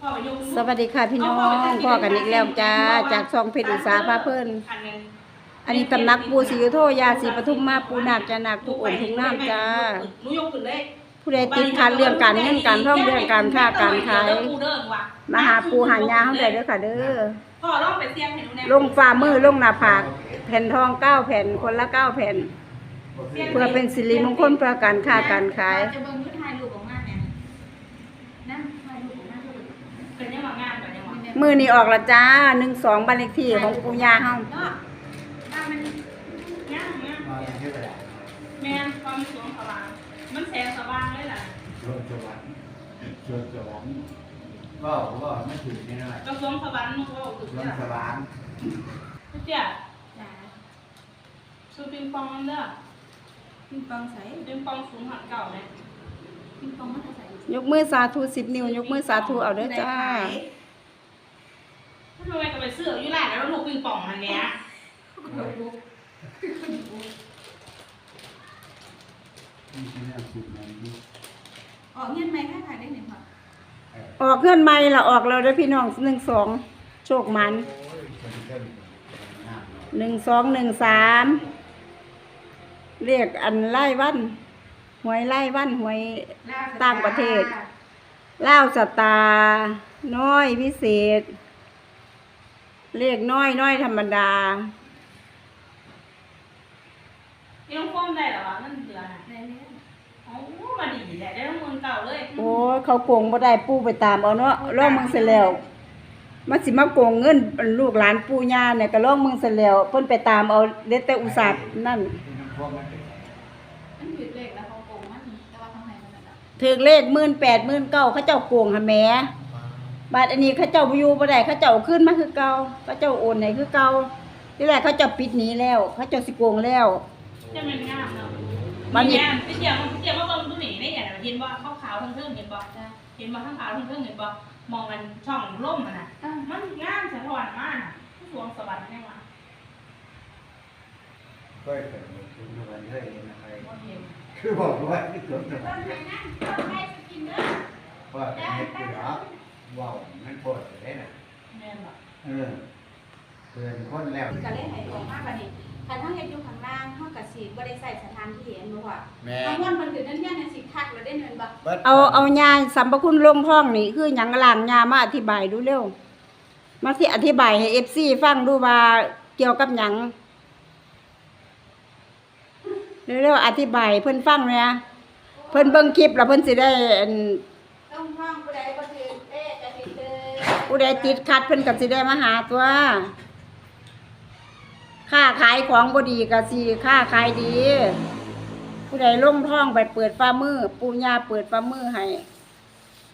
พ่อไปยกสวัสดีค่ะพี่น้องพ่อกันอีกแล้วจ้า จากซองเพชรอุตสาพาเพิ่น อันนั้นอันนี้ตำนักปูศรียุโธยาสีปทุมมาปูนาคจะนาคทุกองค์ทุกน้ำจ้าหนูยกขึ้นเลยผู้ใดติดขัดเรื่องการเงินการท่องเรื่องการค้าการขายเดี๋วปูเด้อว่ะมาหาปูหายาเฮาได้เด้อค่ะเด้อพ่อลองไปเสี่ยงให้หนูแน่ลงฝ่ามือลงหน้าผากแผ่นทองเก้าแผ่นคนละเก้าแผ่น เพื่อเป็นสิริมงคลเพื่อการค้าการขาย มือนี้ออกละจ้าหนึ่งสองบ้านเลขที่ของปูยาเฮาเนาะถ้ามันงามงามมาเที่ยวไหนแม่นความสวงสว่างมันแสงสว่างเลยล่ะชวนสวรรค์ชวนสวรรค์ก็ก็ไม่ถึงนี่หน่อยกระทรวงสวรรค์มันก็ถึงชวนเนี่ยสวรรค์เจ้าจ๋าซื้อปิงปองเด้อปิงปองใส่ปิงปองสูงหัดเก่าเนี่ยปิงปองมันจะใส่ยกมือสาธุสิบนิ้วยกมือสาธุเอาเด้อจ้าถ้าทำ ไมก็ไปซื้ออยู่ร้านแล้วลูกปิงปองอันเนี้ยนี่คือเรื่องสุดในนี้ออกเงินไหมค่าขายได้หนึ่งค่ะเออออกเพื่อนใหม่ละออกแล้วเด้อพี่น้องหนึ่งสองโชคมันโอ้ยคนที่เล่นงามเนาะหนึ่งสองหนึ่งสามเรียกอันไล่วันหวยไล่วันหวย ต่างประเทศเล่าวสตาร์น้อยพิเศษ เรียกน้อยน้อยธรรมดานี่ต้องฟ้อมได้เหรอวะนั่นเดือนอะได้แล้วโอ้มาดีแหละได้ทั้งเมืองเก่าเลยโอ้เขาโกงบ่ได้ปู่ไปตามเอาเนาะล่องมึงเสร็จแล้วมันสิมาโกงเงินลูกหลานปู่ย่าเนี่ยก็ล่องมึงเสร็จแล้วเพิ่นไปตามเอาเด็ดแต่อุตส่าห์นั่นที่น้ำท่วมมันเป็นมันถือเลขแล้วเขาโกงมันแต่ว่าข้างในมันน่ะถึกเลขหมื่นแปดหมื่นเก้าเขาเจ้าโกงหะแหม่ บาดอันนี้เขาเจ้าบ่อยู่บ่ได้เขาเจ้าเอาขึ้นมาคือเก่าเขาเจ้าโอนให้คือเก่าที่แรกเขาเจ้าปิดหนีแล้ว เขาเจ้าสิโกงแล้วจะเป็นงามเนาะมันนี่นี่พี่เดียวพี่เดียวว่าตรงตู้หนีได้อย่างไรเห็นว่าขาวๆทั้งเทิงเห็นบ่จ้าเห็นบ่ทั้งขาวทั้งเทิงเห็นบ่มองกันช่องล่มมันน่ะอ่ามันงามสะท้อนมากน่ะสวงสวรรค์แน่ว่าก็เกิดขึ้นวันเรื่อยนะใครบ่เห็นคือบอกว่าที่สวนสวรต้รนค์ไม้นั่นต้นไม้สกินเนอร์ว่าเป็นเห็ดคือหรอ ว้าวมันโคตรเลยนะแม่นบ่เออเตือนคนแล้ว ก็เลยให้ออกมาบัดนี้คันเฮาเฮ็ดอยู่ข้างล่างเฮาก็สิบ่ได้ใส่สถานที่เห็นบ่ว่าแม่บางวันเพิ่นถือนั่นเนี่ยน่ะสิคักแล้วได้เงินบ่เอาเอาญาสัมปคุณลงท้องนี่คือหยังล่างญามาอธิบายดูเร็ว มาที่อธิบายให้ FC ฟังดูว่าเกี่ยวกับหยังเร็วๆอธิบายให้เพิ่นฟังเลยนะเพิ่นเบิ่งคลิปแล้วเพิ่นสิได้อัน ต้องห้องผู้ใด ผู้ใดติดขัดเพิ่นก็สิได้มาหาตัวค่าขายของบ่ดีก็สิค่าขายดี ผู้ใดลงท้องไปเปิดฟ้ามือปู่ย่าเปิดฟ้ามือให้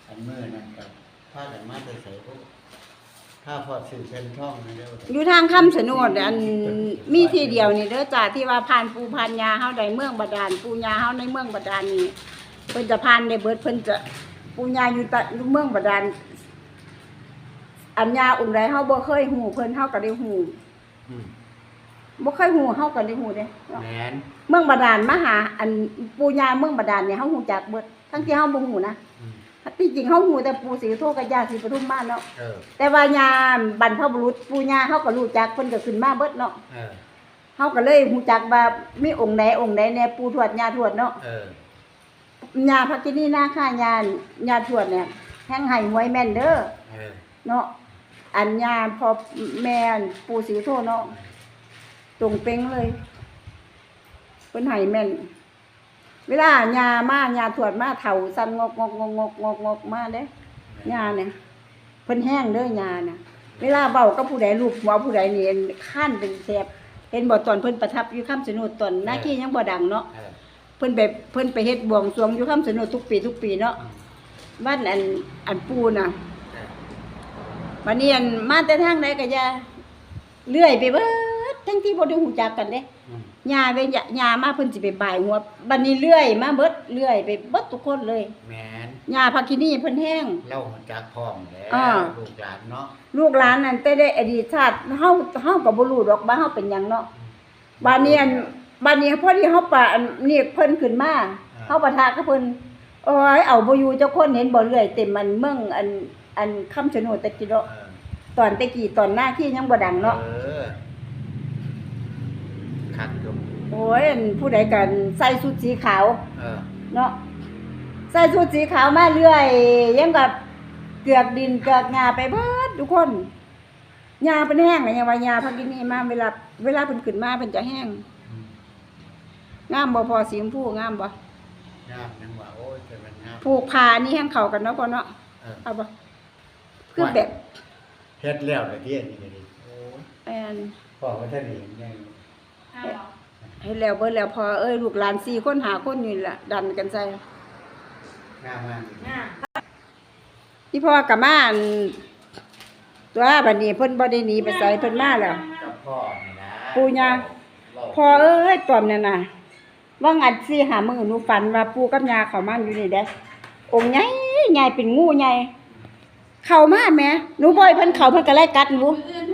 อันมือนั่นกับผ้าแต่มาใส่ใส่พวกผ้าพอสื่อเป็นช่องนะเด้ออยู่ทางคำสนดอันมีที่เดียวนี่เด้อจ้าที่ว่าผ่านปูผ่านยาเฮาได้เมืองบาดาลปูยาเฮาในเมืองบาดาลนี่เพิ่นจะผ่านได้เบิดเพิ่นจะปูยาอยู่ตะเมืองบาดาล อันยาองค์ใดเฮาบ่เคยฮู้เพิ่นเฮาก็ได้ฮู้อืมบ่เคยฮู้เฮาก็ได้ฮู้เด้แมนเมืองบาดาลมาหา อันปูยาเมืองบาดาลเนี่ยเฮาฮู้จักเบิดทั้งที่เฮาบ่ฮู้นะอืมที่จริงเฮาฮู้แต่ปูศรีโทกับยาศรีปทุมมาเนาะเออแต่ว่ายาบรรพบุรุษปูยาเฮาก็รู้จักเพิ่นก็ขึ้นมาเบิดเนาะเออเฮาก็เลยฮู้จักว่ามีองค์ใดองค์ใดแน่ปู่ทวดย่าทวดเนาะ เออย่าพักกินีนาค่าย่าย่าทวดเนี่ยแห่งให้หวยแม่นเด้อเออเนาะ อันย่าพอแม่นปู่ศรีโทเนาะตรงเป้งเลยเพิ่นให้แม่น เวลาย่ามาย่าทวดมาเฒ่าสั่นงอกงอกงอกงอกงอกงอกมาเด้ย่าเนี่ยเพิ่นแห้งเด้อย่าน่ะ เวลาเว้ากับผู้ใดลูกหัวผู้ใดนี่ข้านเป็นแสบเห็นบ่ตอนเพิ่นประทับอยู่คำสนุดตอนหน้าขี้ยังบ่ดังเนาะเออเพิ่นไปเพิ่นไปเฮ็ดบวงสรวงอยู่คำสนุดทุกปีทุกปีเนาะอืมบ้านอันอันปูน่ะเออ วันนี้อันมาแต่ทางใดก็อย่าเลื่อยไปเบิดทั้งที่บ่ได้ฮู้จักกันเด้อืมย่าไปย่าย่ามาเพิ่นสิไปบ่ายหัวบัดนี้เลื่อยมาเบิดเลื่อยไปเบิดทุกคนเลยแมนย่าภาคินีเพิ่นแห้งเล่าจากพร้อมแล้วอ่าลูกหลานเนาะลูกหลานนั่นแต่ได้อดีตชาติเฮาเฮาก็บ่รู้ดอกว่าเฮาเป็นหยังเนาะบัดนี้อันบัดนี้พอดีเฮาปะอันนี่เพิ่นขึ้นมาเฮาปะทะกับเพิ่นโอ้ยเอาบ่อยู่เจ้าคนเห็นบ่เลื่อยเต็มมันเมืองอัน อันคำชะโนดตะกี้เนาะเออตอนตะกี้ตอนหน้าที่ยังบ่ดังเนาะเออคักอยู่โอ้ยอันผู้ใดกันใส่ชุดสีขาวเออเนาะใส่ชุดสีขาวมาเรื่อยยังกับเกือกดินเกือกงาไปเบิดทุกคนหญ้าเป็นแห้งอะยังว่าหญ้าพักกินนี่มาเวลา เวลาเพิ่นขึ้นมาเพิ่นจะแห้งอืมงามบ่พอสีชมพูงามบ่งามยังว่าโอ้ยแต่มันงามผูกผ้านี่แห้งเข้ากันเนาะพ่อเนาะเออเอาบ่ คือแบบเฮ็ดแล้วแต่ที่อันนี้ก็ดีโอ้ยแม่นพ่อว่าท่านเห็นยังห้าหรอเฮ็ดแล้วเบิดแล้วพอเอ้ยลูกหลาน4คนหาคนนี่ล่ะ ดันกันใส่งามมากอ่าอีพ่อกับมาอั่นตัวบัดนี้เพิ่นบ่ได้หนีไปไสเพิ่นมาแล้วกับพ่อนี่นะปู่ย่าพอเอ้ยตอมนั่นน่ะว่างัดสิหามื้อหนูฝันว่าปู่กับย่าเข้ามาอยู่นี่เด้องค์ใหญ่ใหญ่เป็นงูใหญ่ เข้ามาแหม่หนูบ่อยเพิ่นเข้าเพิ่นก็ไล่กัดหนูมือ